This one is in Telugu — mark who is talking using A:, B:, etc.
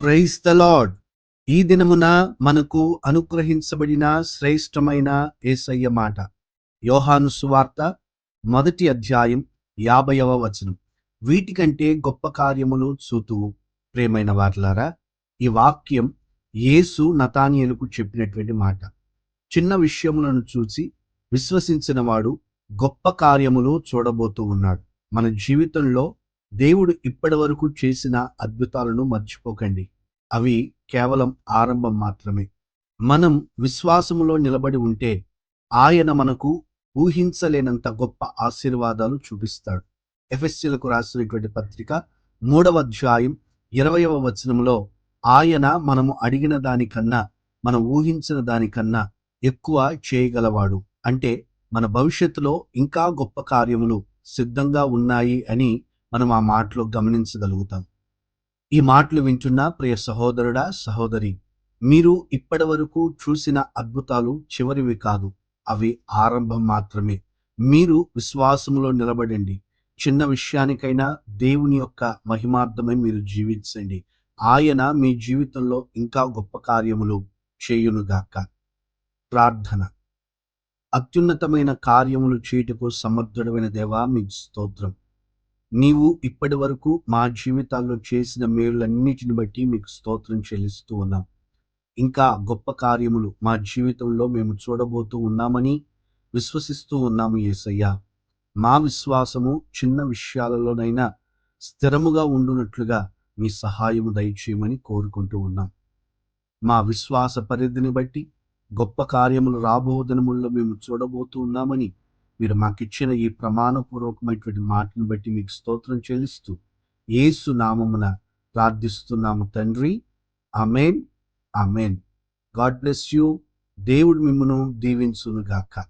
A: ప్రైజ్ ద లార్డ్ ఈ దినమున మనకు అనుగ్రహించబడిన శ్రేష్టమైన ఏసయ్య మాట. యోహాను సువార్త మొదటి అధ్యాయం యాభైవ వచనం. వీటికంటే గొప్ప కార్యములు చూతువు ప్రేమైన వార్లారా ఈ వాక్యం యేసు నతానియలకు చెప్పినటువంటి మాట. చిన్న విషయములను చూసి విశ్వసించిన వాడు గొప్ప కార్యములు చూడబోతూ ఉన్నాడు. మన జీవితంలో దేవుడు ఇప్పటి వరకు చేసిన అద్భుతాలను మర్చిపోకండి. అవి కేవలం ఆరంభం మాత్రమే. మనం విశ్వాసములో నిలబడి ఉంటే ఆయన మనకు ఊహించలేనంత గొప్ప ఆశీర్వాదాలు చూపిస్తాడు. ఎఫ్ఎస్సీలకు రాసినటువంటి పత్రిక మూడవ అధ్యాయం ఇరవయవ వచనంలో ఆయన మనము అడిగిన దానికన్నా మనం ఊహించిన దానికన్నా ఎక్కువ చేయగలవాడు. అంటే మన భవిష్యత్తులో ఇంకా గొప్ప కార్యములు సిద్ధంగా ఉన్నాయి అని మనం ఆ మాటలో గమనించగలుగుతాం. ఈ మాటలు వింటున్న ప్రియ సహోదరుడా సహోదరి మీరు ఇప్పటి వరకు చూసిన అద్భుతాలు చివరివి కాదు. అవి ఆరంభం మాత్రమే. మీరు విశ్వాసంలో నిలబడండి. చిన్న విషయానికైనా దేవుని యొక్క మహిమార్థమై మీరు జీవించండి. ఆయన మీ జీవితంలో ఇంకా గొప్ప కార్యములు చేయునుగాక. ప్రార్థన. అత్యున్నతమైన కార్యములు చేయుటకు సమర్థుడమైన దేవా మీకు స్తోత్రం. నీవు ఇప్పటి వరకు మా జీవితాల్లో చేసిన మేలులన్నిటిని బట్టి మీకు స్తోత్రం చెల్లిస్తూ ఉన్నాం. ఇంకా గొప్ప కార్యములు మా జీవితంలో మేము చూడబోతూ ఉన్నామని విశ్వసిస్తూ ఉన్నాము ఏసయ్య. మా విశ్వాసము చిన్న విషయాలలోనైనా స్థిరముగా ఉండునట్లుగా మీ సహాయము దయచేయమని కోరుకుంటూ ఉన్నాం. మా విశ్వాస పరిధిని బట్టి గొప్ప కార్యములు రాబోదనముల్లో మేము చూడబోతూ ఉన్నామని మీరు మాకిచ్చిన ఈ ప్రమాణపూర్వకమైనటువంటి మాటను బట్టి మీకు స్తోత్రం చెల్లిస్తూ ఏసు నామమున ప్రార్థిస్తున్నాము తండ్రి. Amen amen God bless you. దేవుడు మిమ్మను దీవించునుగాక.